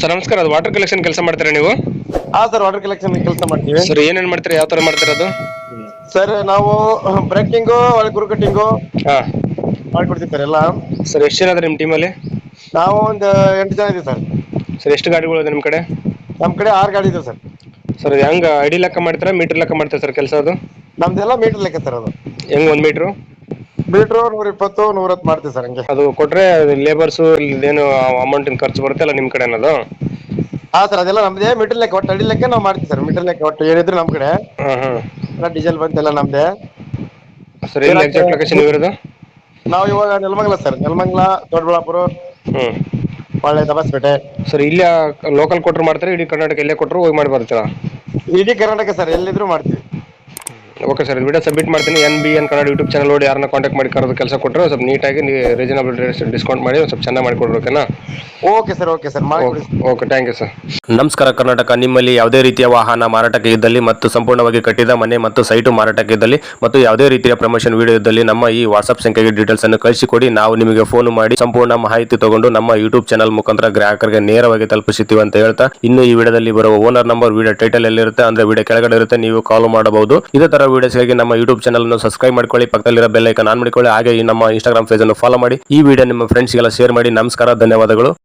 Sir ನಮಸ್ಕಾರ. ಅದು water collection ಕೆಲಸ ಮಾಡ್ತೀರಾ ನೀವು? ಹಾ ಸರ್ ವಾಟರ್ ಕಲೆಕ್ಷನ್ ಕೆಲಸ ಮಾಡ್ತೀವಿ. ಸರ್ ಏನೇನ್ ಮಾಡ್ತೀರಾ? ಯಾವ ತರ ಮಾಡ್ತೀರಾ ಅದು? ಸರ್ ನಾವು ಬ್ರೇಕಿಂಗು ಒಳಗೆ ಗುರು ಕಟ್ಟಿಂಗು ಹಾ. ಮಾಡ್ಕೊಡ್ತೀವಿ ಸರ್ ಎಲ್ಲ. ಸರ್ ಎಷ್ಟು ಜನ ಅದ ನಿಮ್ಮ ಟೀಮಲ್ಲಿ ನಾವು ಒಂದು ಎಂಟು ಜನ ಇದೀವಿ ಸರ್ ಸರ್ ಎಷ್ಟು ಗಾಡಿಗಳು ಇದೆ ನಿಮ್ಮ ಕಡೆ? ನಮ್ಮ ಕಡೆ ಆರು ಗಾಡಿ ಇದೆ ಸರ್ ಸರ್ ಹೆಂಗೆ ಐಡಿ ಲೆಕ್ಕ ಮಾಡ್ತೀರಾ ಮೀಟರ್ ಲೆಕ್ಕ ಮಾಡ್ತೀರಾ ಸರ್ ಕೆಲಸ ಅದು? ನಮ್ದೆಲ್ಲ ಮೀಟರ್ ಲೆಕ್ಕ ಸರ್ ಅದು. ಹೆಂಗ್ ಒಂದು ಮೀಟ್ರು? ಮೀಟ್ರು ನೂರ ಇಪ್ಪತ್ತು ನೂರ ಹತ್ತು ಮಾಡ್ತೀವಿ ಸರ್ ಹಂಗೆ. ಅದು ಕೊಟ್ಟರೆ ಲೇಬರ್ಸು ಏನು ಅಮೌಂಟ್ ಖರ್ಚು ಬರುತ್ತೆ ಅಲ್ಲ ನಿಮ್ಮ ಕಡೆ ಅನ್ನೋದು ಹಾ ಸರ್ ಅದೆಲ್ಲ ನಮ್ದೇ ಮೀಟರ್ ಲೆಕ್ಕ ಒಟ್ಟು ಅಡಿ ಲೆಕ್ಕ ನಾವು ಮಾಡ್ತೀವಿ ಸರ್ ಮೀಟರ್ ಲೆಕ್ಕ ಒಟ್ಟು ಏನಿದ್ರು ನಮ್ ಕಡೆ. ಹಾಂ ಹಾಂ. ಎಲ್ಲ ಡೀಸೆಲ್ ಬಂತೆಲ್ಲ ನಮ್ದೇ. ಸರ್ ಎಲ್ಲಿ ಎಕ್ಸಾಕ್ಟ್ ಲೊಕೇಶನ್ ಇರೋದು? ನಾವು ಇವಾಗ ನೆಲಮಂಗಲ ಸರ್ ನೆಲಮಂಗಲ ದೊಡ್ಡಬಳ್ಳಾಪುರ ಹ್ಞೂ ಒಳ್ಳೆ ದಬಸ್ಪೇಟೆ. ಸರ್ ಇಲ್ಲೇ ಲೋಕಲ್ ಕೊಟ್ಟರು ಮಾಡ್ತಾರೆ ಇಡೀ ಕರ್ನಾಟಕ ಇಲ್ಲೇ ಕೊಟ್ಟರು ಹೋಗಿ ಮಾಡಿ ಬರ್ತೀರಾ? ಇಡೀ ಕರ್ನಾಟಕ ಸರ್ ಎಲ್ಲಿದ್ರು ಮಾಡ್ತೀವಿ. ಓಕೆ ಸರ್ ವಿಡಿಯೋ ಸಬ್ಮಿಟ್ ಮಾಡ್ತೀನಿ. N B N Kannada YouTube channel ನೋಡಿ ಯಾರನ್ನ ಕಾಂಟ್ಯಾಕ್ಟ್ ಮಾಡಿ ಕರೆದು ಕೆಲಸ ಕೊಟ್ಟರೆ ಸ್ವಲ್ಪ ನೀಟಾಗಿ ರೀಸನಬಲ್ ಡಿಸ್ಕೌಂಟ್ ಮಾಡಿ ಸ್ವಲ್ಪ ಚೆನ್ನಾಗಿ ಮಾಡಿಕೊಡ್ರಿ ಓಕೆನಾ ಓಕೆ ಸರ್ ಓಕೆ ಸರ್ ಮಾಡ್ಕೊಡಿ ಓಕೆ ಥ್ಯಾಂಕ್ ಯು ಸರ್ ನಮಸ್ಕಾರ ಕರ್ನಾಟಕ. ನಿಮ್ಮಲ್ಲಿ ಯಾವುದೇ ರೀತಿಯ ವಾಹನ ಮಾರಾಟಕ್ಕೆ ಇದ್ದಲ್ಲಿ ಮತ್ತು ಸಂಪೂರ್ಣವಾಗಿ ಕಟ್ಟಿದ ಮನೆ ಮತ್ತು ಸೈಟು ಮಾರಾಟಕ್ಕೆ ಇದ್ದಲ್ಲಿ ಮತ್ತು ಯಾವುದೇ ರೀತಿಯ ಪ್ರಮೋಷನ್ ವಿಡಿಯೋ ಇದ್ದಲ್ಲಿ ನಮ್ಮ ಈ ವಾಟ್ಸ್ಆಪ್ ಸಂಖ್ಯೆಗೆ ಡೀಟೇಲ್ಸ್ ಅನ್ನು ಕಳಿಸಿಕೊಡಿ. ನಾವು ನಿಮಗೆ ಫೋನ್ ಮಾಡಿ ಸಂಪೂರ್ಣ ಮಾಹಿತಿ ತಗೊಂಡು ನಮ್ಮ ಯೂಟ್ಯೂಬ್ ಚಾನಲ್ ಮುಖಾಂತರ ಗ್ರಾಹಕರಿಗೆ ನೇರವಾಗಿ ತಲುಪಿಸುತ್ತೀವಿ ಅಂತ ಹೇಳ್ತಾ ಇನ್ನು ಈ ವಿಡಿಯೋದಲ್ಲಿ ಬರುವ ಓನರ್ ನಂಬರ್ ವಿಡಿಯೋ ಟೈಟಲ್ ಎಲ್ಲಿರುತ್ತೆ ಅಂದ್ರೆ ವಿಡಿಯೋ ಕೆಳಗಡೆ ಇರುತ್ತೆ ನೀವು ಕಾಲ್ ಮಾಡಬಹುದು. ಇದೇ ತರ ವಿಡಿಯೋಸ್ಗಾಗಿ ನಮ್ಮ ಯೂಟ್ಯೂಬ್ ಚಾನಲ್ ಅನ್ನು ಸಬ್ಸ್ಕ್ರೈಬ್ ಮಾಡ್ಕೊಳ್ಳಿ, ಪಕ್ಕದಲ್ಲಿರೋ ಬೆಲ್ ಐಕನ್ ಆನ್ ಮಾಡಿಕೊಳ್ಳಿ, ಹಾಗೆ ಈ ನಮ್ಮ ಇನ್ಸ್ಟಾಗ್ರಾಮ್ ಪೇಜ್ ಅನ್ನು ಫಾಲೋ ಮಾಡಿ. ಈ ವಿಡಿಯೋ ನಿಮ್ಮ ಫ್ರೆಂಡ್ಸ್ಗೆಲ್ಲ ಶೇರ್ ಮಾಡಿ. ನಮಸ್ಕಾರ, ಧನ್ಯವಾದಗಳು.